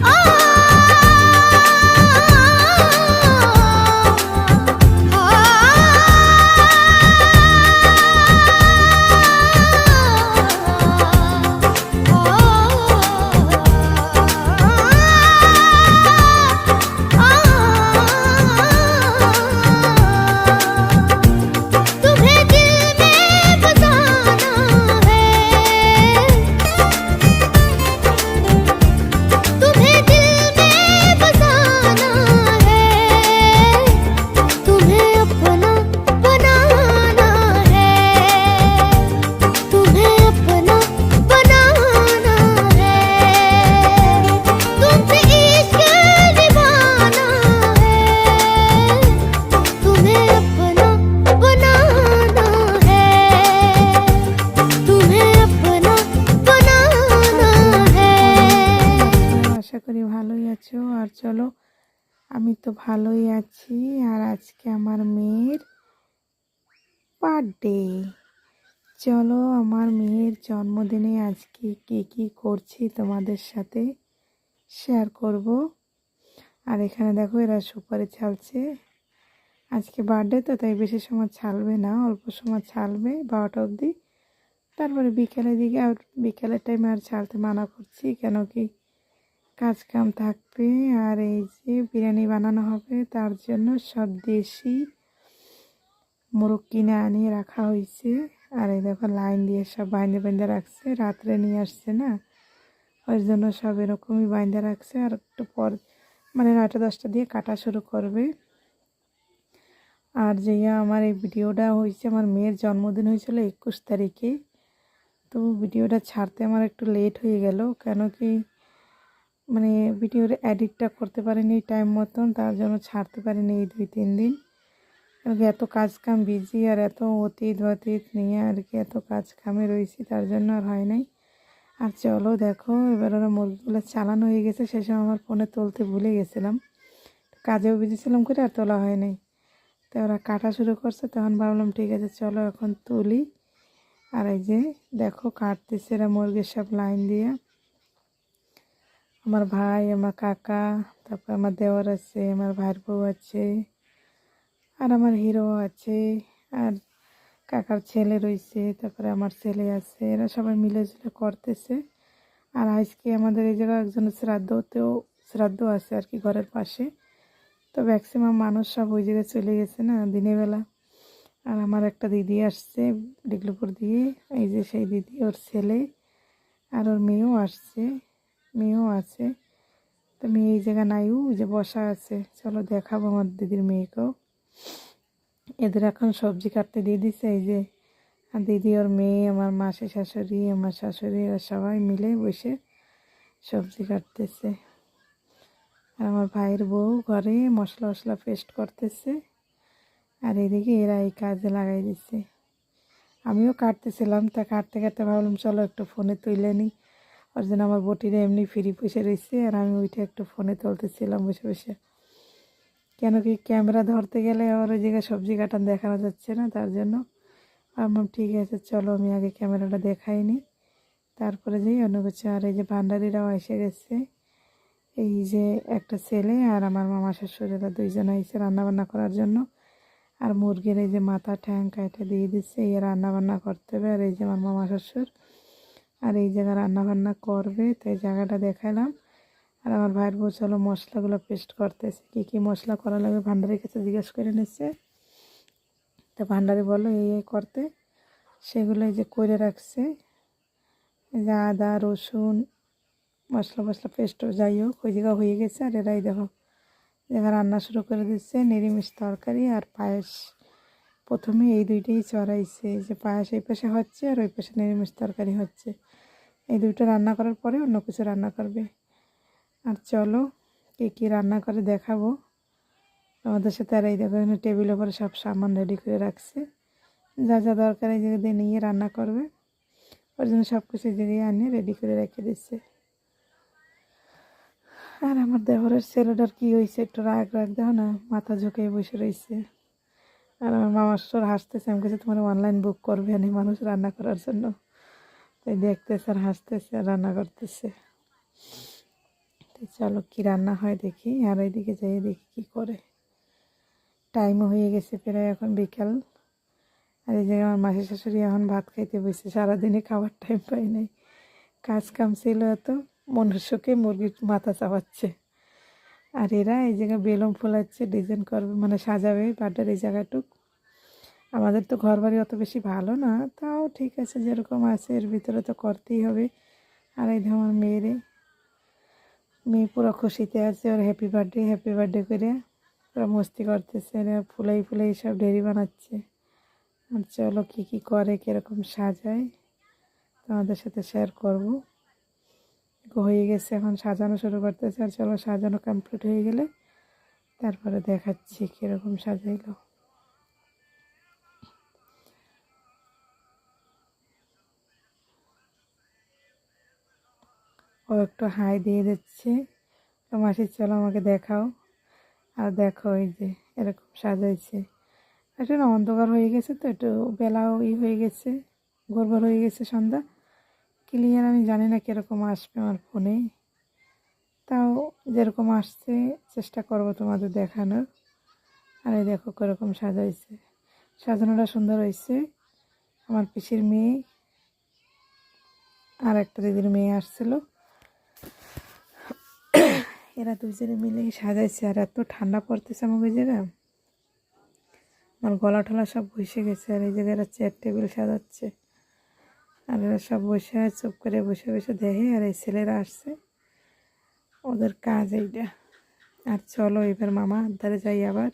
Oh! করি ভালোই আছো? আর চলো, আমি তো ভালোই আছি। আর আজকে আমার মেয়ের বার্থডে চলো, আমার মেয়ের জন্মদিনে আজকে কী কী করছি তোমাদের সাথে শেয়ার করব। আর এখানে দেখো, এরা সুপারি ছালছে। আজকে বার্থডে তো, তাই বেশি সময় ছালবে না, অল্প সময় ছালবে বারোটা অবধি। তারপরে বিকেলের দিকে, আর বিকেলের টাইমে আর ছাড়তে মানা করছি, কেন কি কাজ কাম থাকবে আর এই যে বিরিয়ানি বানানো হবে, তার জন্য সব দেশি মোরগ কিনে আনিয়ে রাখা হয়েছে। আর এই দেখো, লাইন দিয়ে সব বাইন্দে বাইন্দে রাখছে, রাত্রে নিয়ে আসছে না। ওই জন্য সব এরকমই বাইন্দে রাখছে। আর একটু পর মানে নয়টা দশটা দিয়ে কাটা শুরু করবে। আর যে আমার এই ভিডিওটা হয়েছে, আমার মেয়ের জন্মদিন হয়েছিল একুশ তারিখে। তো ভিডিওটা ছাড়তে আমার একটু লেট হয়ে গেল, কেন কি মানে ভিডিওর এডিটটা করতে পারিনি টাইম মতন, তার জন্য ছাড়তে পারিনি এই দুই, তিন দিন। কারণ কি এত কাজ কাম বিজি আর এত অতীত অতীত নিয়ে আর কি এত কাজ কামে রয়েছি, তার জন্য আর হয় নাই। আর চলো দেখো, এবার ওরা মুরগিগুলো চালানো হয়ে গেছে, সে সময় আমার ফোনে তুলতে ভুলে গেছিলাম। কাজেও বিজি ছিলাম করে আর তোলা হয় নাই। তো ওরা কাটা শুরু করছে, তখন ভাবলাম ঠিক আছে, চলো এখন তুলি। আর এই যে দেখো, কাটতেছে এরা মুরগির সব লাইন দিয়ে। আমার ভাই, আমার কাকা, তারপর আমার দেওয়ার আছে, আমার ভাইয়ের বউ আছে, আর আমার হিরো আছে, আর কাকার ছেলে রয়েছে, তারপরে আমার ছেলে আছে, এরা সবাই মিলে ঝুলে করতেছে। আর আজকে আমাদের এই জায়গায় একজনের শ্রাদ্ধতেও শ্রাদ্ধ আছে আর কি ঘরের পাশে। তো ম্যাক্সিমাম মানুষ সব ওই জায়গায় চলে গেছে না দিনের বেলা। আর আমার একটা দিদি আসছে, ডিগলুপুর দিয়ে, এই যে সেই দিদি, ওর ছেলে আর ওর মেয়েও আসছে। মেয়েও আছে। তো মেয়ে এই জায়গা নাই ও যে বসা আছে। চলো দেখাবো আমার দিদির মেয়েকেও। এদের এখন সবজি কাটতে দিয়ে দিছে, এই যে দিদি ওর মেয়ে, আমার মাসি শাশুড়ি, আমার শাশুড়ি ওরা সবাই মিলে বসে সবজি কাটতেছে। আর আমার ভাইয়ের বউ ঘরে মশলা মশলা পেস্ট করতেছে। আর এদিকে এরা এই কাজে লাগাই দিচ্ছে আমিও কাটতেছিলাম, তা কাটতে কাটতে ভাবলাম, চলো একটু ফোনে তুলে নিই। ওর জন্য আমার বটিটা এমনি ফ্রি বসে রয়েছে, আর আমি ওইটা একটু ফোনে তুলতেছিলাম বসে বসে। কেন কি ক্যামেরা ধরতে গেলে আবার ওই জায়গায় সবজি কাটান দেখানো যাচ্ছে না, তার জন্য। ভাবলাম, ঠিক আছে, চলো, আমি আগে ক্যামেরাটা দেখাইনি তারপরে যাই, অন্য কিছু। আর এই যে ভান্ডারিরাও এসে গেছে। এই যে একটা ছেলে আর আমার মামা শ্বশুরেরা দুইজন এসে রান্নাবান্না করার জন্য। আর মুরগির এই যে মাথা ঠ্যাং কাটা দিয়ে দিচ্ছে, এই রান্নাবান্না করতে হবে। আর এই যে আমার মামা শ্বশুর আর এই জায়গা রান্নাবান্না করবে তো এই জায়গাটা দেখালাম আর আমার ভাইয়ের বউ চলো মশলাগুলো পেস্ট করতেছে, কী কী মশলা করা লাগবে ভান্ডারের কাছে জিজ্ঞেস করে নিচ্ছে। তো ভান্ডারি বলো এই এই করতে। সেগুলো এই যে করে রাখছে। যে আদা, রসুন, মশলা মশলা পেস্ট যাই হোক, ওই জায়গা হয়ে গেছে। আর এরাই দেখো জায়গা রান্না শুরু করে দিচ্ছে, নিরামিষ তরকারি আর পায়েস। প্রথমে এই দুইটাই চড়াইছে যে পায়েস এই পাশে হচ্ছে আর ওই পাশে নিরামিষ তরকারি হচ্ছে। এই দুটো রান্না করার পরে অন্য কিছু রান্না করবে। আর চলো, কে কী রান্না করে দেখাবো। আমাদের সাথে আর এই দেখো টেবিলের উপরে সব সামান রেডি করে রাখছে। যা যা দরকার এই জায়গা দিয়ে নিয়ে রান্না করবে। ওর জন্য সব কিছু জায়গায় আনিয়ে রেডি করে রেখে দিচ্ছে। আর আমার দেহরের ছেলেটার কি হয়েছে, একটু রাগ রাগ দেখো না, মাথা ঝুঁকে বসে রয়েছে। আর আমার মামার হাসতেছে, আমি কাছে তোমার অনলাইন বুক করবে না মানুষ রান্না করার জন্য। দেখতেছে আর হাসতেছে আর রান্না করতেছে। চলো কি রান্না হয় দেখি, আর ওইদিকে যাই, দেখি কি করে। টাইমও হয়ে গেছে প্রায় এখন বিকাল। আর এই জায়গায় আমার মাসি শাশুড়ি এখন ভাত খাইতে বসে, সারাদিনে খাবার টাইম পাই নাই। কাজ কাম ছিল এত মনুষ্যকে মুরগির মাথা চাপাচ্ছে। আর এরা এই জায়গায় বেলুন ফোলাচ্ছে ডিজাইন করবে মানে সাজাবে বার্থডের এই জায়গাটুক। আমাদের তো ঘর বাড়ি অত বেশি ভালো না, তাও ঠিক আছে, যেরকম আছে এর ভিতরে তো করতেই হবে। আর এই আমার মেয়েরে, মেয়ে পুরো খুশিতে আছে, ওর হ্যাপি বার্থডে হ্যাপি বার্থডে করে পুরো মস্তি করতেছে ফুলাই ফুলাই সব ঢেরি বানাচ্ছে। আর চলো কী কী করে, কীরকম সাজায়, তোমাদের সাথে শেয়ার করব। হয়ে গেছে, এখন সাজানো শুরু করতেছে, আর চলো সাজানো কমপ্লিট হয়ে গেলে তারপরে দেখাচ্ছি কীরকম সাজাইলো। ও একটু হাই দিয়ে দিচ্ছে। তো মাসি, চলো আমাকে দেখাও। আর দেখো এই যে, এরকম সাজাইছে। না অন্ধকার হয়ে গেছে তো, একটু বেলাও ই হয়ে গেছে গোরবার হয়ে গেছে সন্ধ্যা। ক্লিয়ার আমি জানি না কীরকম আসবে আমার ফোনে। তাও যেরকম আসছে, চেষ্টা করব তোমাদের দেখানোর। আর এই দেখো কীরকম সাজাইছে। সাজানোটা সুন্দর হয়েছে। আমার পিসির মেয়ে আর একটা দিদির মেয়ে আসছিল। এরা দুজনে মিলে সাজাইছে আর এত ঠান্ডা পড়তেছে আমাকে ওই জায়গায়। আমার গলা টলা সব বসে গেছে আর এই জায়গায় এরা চেয়ার টেবিল সাজাচ্ছে। আর এরা সব বসে চুপ করে বসে বসে দেখে আর এই ছেলেরা আসছে। ওদের কাজ এইটা। আর চলো এবার মামা ধারে যাই আবার।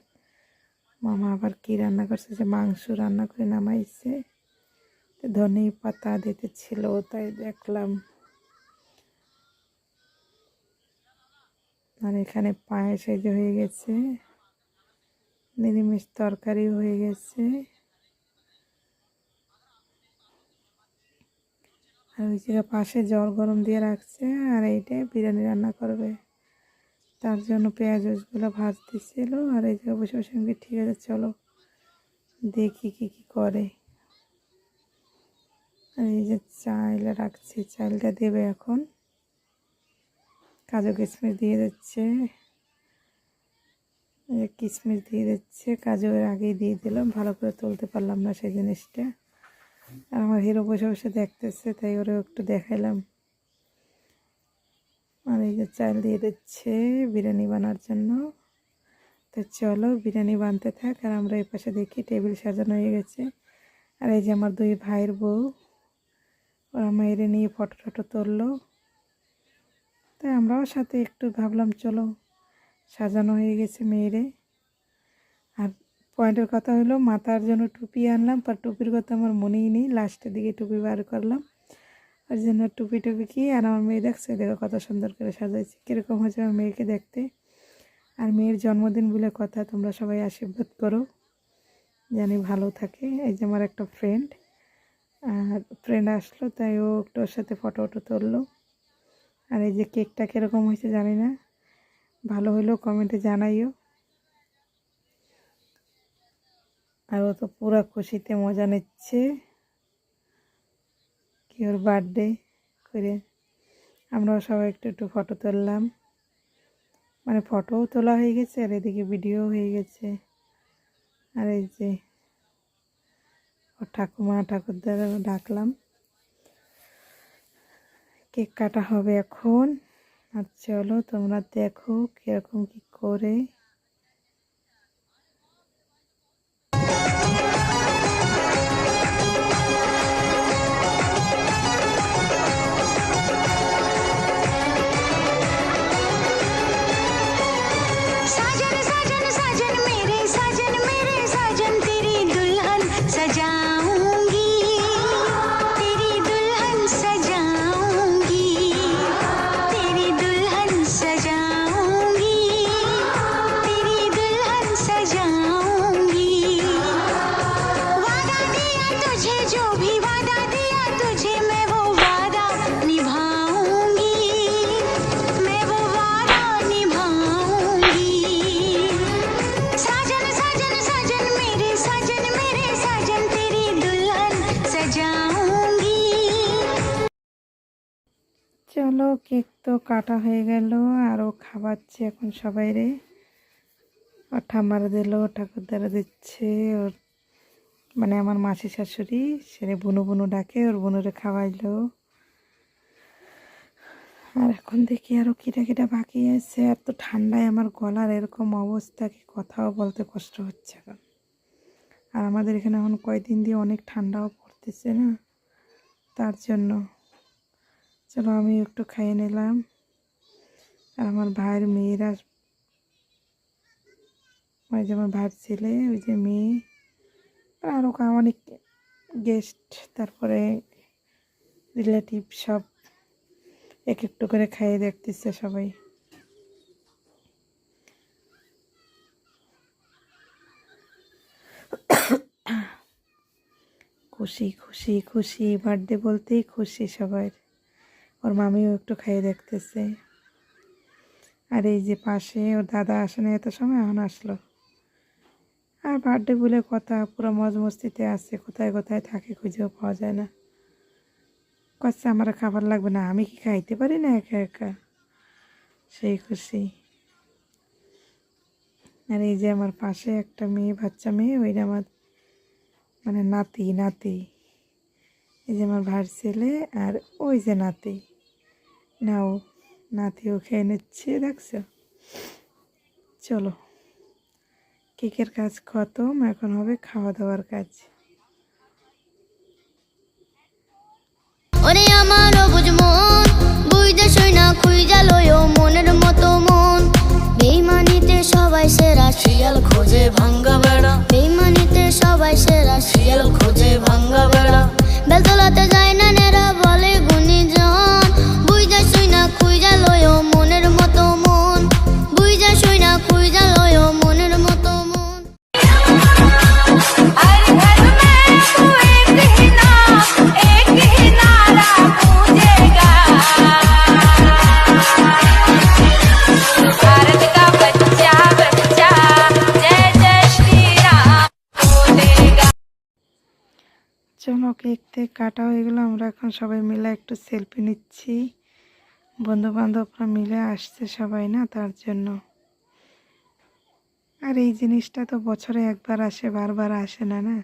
মামা আবার কি রান্না করছে? যে মাংস রান্না করে নামাইছে। ধনে পাতা দিতে ছিল তাই দেখলাম। আর এখানে পায়েস যে হয়ে গেছে। নিরামিষ তরকারি হয়ে গেছে। আর ওই জায়গায় পাশে জল গরম দিয়ে রাখছে আর এইটাই বিরিয়ানি রান্না করবে। তার জন্য পেঁয়াজ ওসগুলো ভাজতেছিল আর এই জায়গায় বসে বসে আমি ঠিক আছে, চলো দেখি কি কি করে। আর এই যে চাল রাখছি চালটা দেবে এখন। কাজু কিশমিশ দিয়ে দিচ্ছে। কিশমিশ দিয়ে দিচ্ছে। কাজু এর আগেই দিয়ে দিলাম। ভালো করে তুলতে পারলাম না সেই জিনিসটা। আর আমার হিরো বসে বসে দেখতেছে, তাই ওরা একটু দেখাইলাম। আর এই যে চাল দিয়ে দিচ্ছে বিরিয়ানি বানার জন্য। তো চলো বিরিয়ানি বানতে থাক, আর আমরা এই পাশে দেখি টেবিল সাজানো হয়ে গেছে। আর এই যে আমার দুই ভাইয়ের বউ, ওরা মেয়েরে নিয়ে ফটো টটো তুললো। তাই আমরাও সাথে একটু ভাবলাম, চলো, সাজানো হয়ে গেছে মেয়েরে। আর পয়েন্টের কথা হলো, মাথার জন্য টুপি আনলাম আর টুপির কথা আমার মনেই নেই। লাস্টের দিকে টুপি বার করলাম। ওই জন্য টুপি টুপি কি, আর আমার মেয়ে দেখছে, দেখো কত সুন্দর করে সাজাইছি, কীরকম হয়েছে আমার মেয়েকে দেখতে। আর মেয়ের জন্মদিন বলে কথা, তোমরা সবাই আশীর্বাদ করো, জানি ভালো থাকে। এই যে আমার একটা ফ্রেন্ড আর ফ্রেন্ড আসলো, তাই ও একটু ওর সাথে ফটো ফটো তুললো। আর এই যে কেকটা কীরকম হয়েছে জানি না। ভালো হলেও কমেন্টে জানাইও। আর ও তো পুরো খুশিতে মজা নিচ্ছে। কি ওর বার্থডে করে। আমরাও সবাই একটু একটু ফটো তুললাম। মানে ফটোও তোলা হয়ে গেছে আর এদিকে ভিডিও হয়ে গেছে। আর এই যে ওর ঠাকুমা ঠাকুরদার ডাকলাম। কেক কাটা হবে এখন। আর চলো তোমরা দেখো কীরকম কী করে কাটা হয়ে গেল আরও খাওয়াচ্ছে এখন সবাই রে ওর ঠাম্মার দিল ঠাকুরদারা দিচ্ছে, ওর মানে আমার মাসি শাশুড়ি সে বুনু বুনু ডাকে, ওর বুনুরে খাওয়াইলো। আর এখন দেখি আরও কিটা কিটা বাকি আছে, আর তো ঠান্ডায় আমার গলার এরকম অবস্থা, কি কথাও বলতে কষ্ট হচ্ছে এখন আর আমাদের এখানে এখন কয়দিন দিয়ে অনেক ঠান্ডাও পড়তেছে না, তার জন্য। চলো আমি একটু খাইয়ে নিলাম। আর আমার ভাইয়ের মেয়েরা ওই যে আমার ভাইয়ের ছেলে, ওই যে মেয়ে, আর আরও অনেক গেস্ট তারপরে রিলেটিভ সব এক একটু করে খাইয়ে দেখতেছে সবাই। খুশি খুশি খুশি বার্থডে বলতেই খুশি সবাই। ওর মামিও একটু খাইয়ে দেখতেছে। আর এই যে পাশে ওর দাদা আসে না এত সময়, এখন আসলো। আর বার্থডে বলে কথা, পুরো মজ মস্তিতে আছে, কোথায় কোথায় থাকে খুঁজেও পাওয়া যায় না। কচ্ছে আমার খাবার লাগবে না, আমি কি খাইতে পারি না একা একা? সেই খুশি। আর এই যে আমার পাশে একটা মেয়ে, বাচ্চা মেয়ে, ওইটা আমার মানে নাতি নাতি। এই যে আমার ভার ছেলে আর ওই যে নাতি। নাও। নাতিও খেয়ে নিচ্ছে, দেখছ? চলো, কেকের কাজ খতম, এখন হবে খাওয়া দাওয়ার কাজ। ওরে আমার মন না মনের মতো মন। বেইমানিতে সবাই সেরা শিয়াল খোঁজে ভাঙ্গা বেড়া। বেইমানিতে সবাই সেরা শিয়াল খোঁজে ভাঙ্গা বেড়া। বেলতলাতে যায় না নেরা বলে গুণীজন। খুইজা লয় মনের মতো মন। বুইজা সইনা খুইজা লয় মনের মতো মন। চলো কেক থেকে কাটা হয়ে গেলো আমরা এখন সবাই মিলে একটু সেলফি নিচ্ছি। বন্ধু বান্ধবরা মিলে আসছে সবাই, না, তার জন্য। আর এই জিনিসটা তো বছরে একবার আসে, বারবার আসে না না?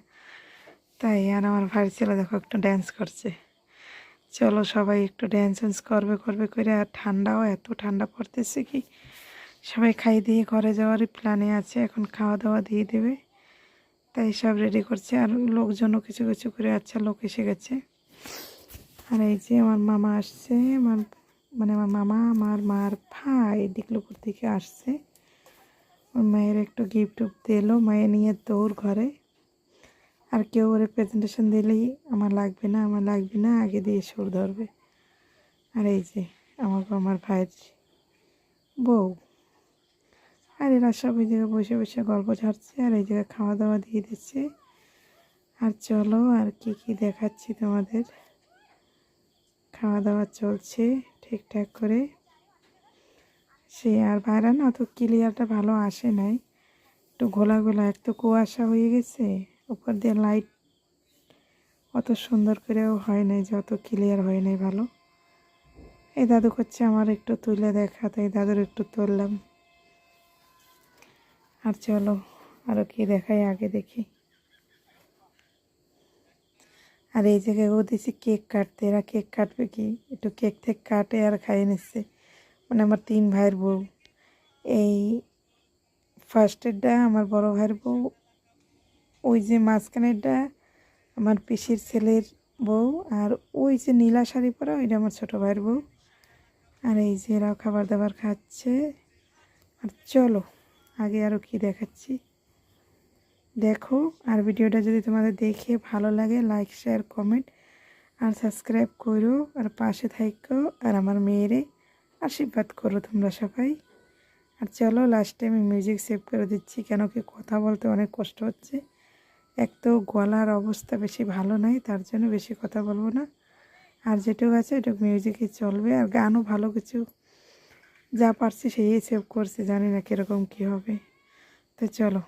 তাই, আর আমার ভাই ছেলে দেখো একটু ড্যান্স করছে। চলো সবাই একটু ড্যান্স ড্যান্স করবে করবে করে, আর ঠান্ডাও, এত ঠান্ডা পড়তেছে কি? সবাই খাই দিয়ে ঘরে যাওয়ারই প্ল্যানে আছে, এখন খাওয়া দাওয়া দিয়ে দেবে। তাই সব রেডি করছে, আর লোকজনও কিছু কিছু করে আচ্ছা লোক এসে গেছে। আর এই যে আমার মামা আসছে আমার মানে আমার মামা, আমার মার ভাই ডিকলুপুর থেকে আসছে। ওর মায়ের একটু গিফট দিলো, মায়ে নিয়ে দৌড় ঘরে। আর কেউ ওরে প্রেজেন্টেশন দিলেই আমার লাগবে না, আমার লাগবে না, আগে দিয়ে সুর ধরবে। আর এই যে আমার আমার ভাইয়ের বউ। আর এরা সব ওই জায়গায় বসে বসে গল্প ঝাড়ছে, আর এই জায়গায় খাওয়া দাওয়া দিয়ে দিচ্ছে। আর চলো আর কি কি দেখাচ্ছি তোমাদের। খাওয়া দাওয়া চলছে। ঠিকঠাক করে। সে আর বাইরে না অত ক্লিয়ারটা ভালো আসে নাই। একটু ঘোলা ঘোলা এক তো কুয়াশা হয়ে গেছে, উপর দিয়ে লাইট অত সুন্দর করেও হয় নাই যে অত ক্লিয়ার হয় নাই ভালো। এই দাদু করছে আমার একটু তুলে দেখা, তাই দাদুর একটু তুললাম। আর চলো আরও কি দেখাই, আগে দেখি। আর এই জায়গায় ও দিছি কেক কাটতে। এরা কেক কাটবে কি? একটু কেক থেকে কাটে আর খাইয়ে নিচ্ছে। মানে আমার তিন ভাইয়ের বউ। এই ফার্স্টেরটা আমার বড় ভাইয়ের বউ। ওই যে মাঝখানেরটা আমার পিসির ছেলের বউ। আর ওই যে নীলা শাড়ি পরা ওইটা আমার ছোটো ভাইয়ের বউ। আর এই যে এরাও খাবার দাবার খাচ্ছে। আর চলো, আগে আরও কি দেখাচ্ছি? দেখো, আর ভিডিওটা যদি তোমাদের দেখে ভালো লাগে লাইক শেয়ার কমেন্ট আর সাবস্ক্রাইব করো, আর পাশে থাকো আর আমার মেয়েরে আশীর্বাদ করো তোমরা সবাই। আর চলো লাস্টে আমি মিউজিক সেভ করে দিচ্ছি, কেন কি কথা বলতে অনেক কষ্ট হচ্ছে। এক তো গলার অবস্থা বেশি ভালো নাই, তার জন্য বেশি কথা বলব না। আর যেটুকু আছে, এটুকু মিউজিকই চলবে, আর গানও ভালো কিছু যা পারছি, সেই সেভ করছি, জানি না কীরকম কী হবে। তো চলো।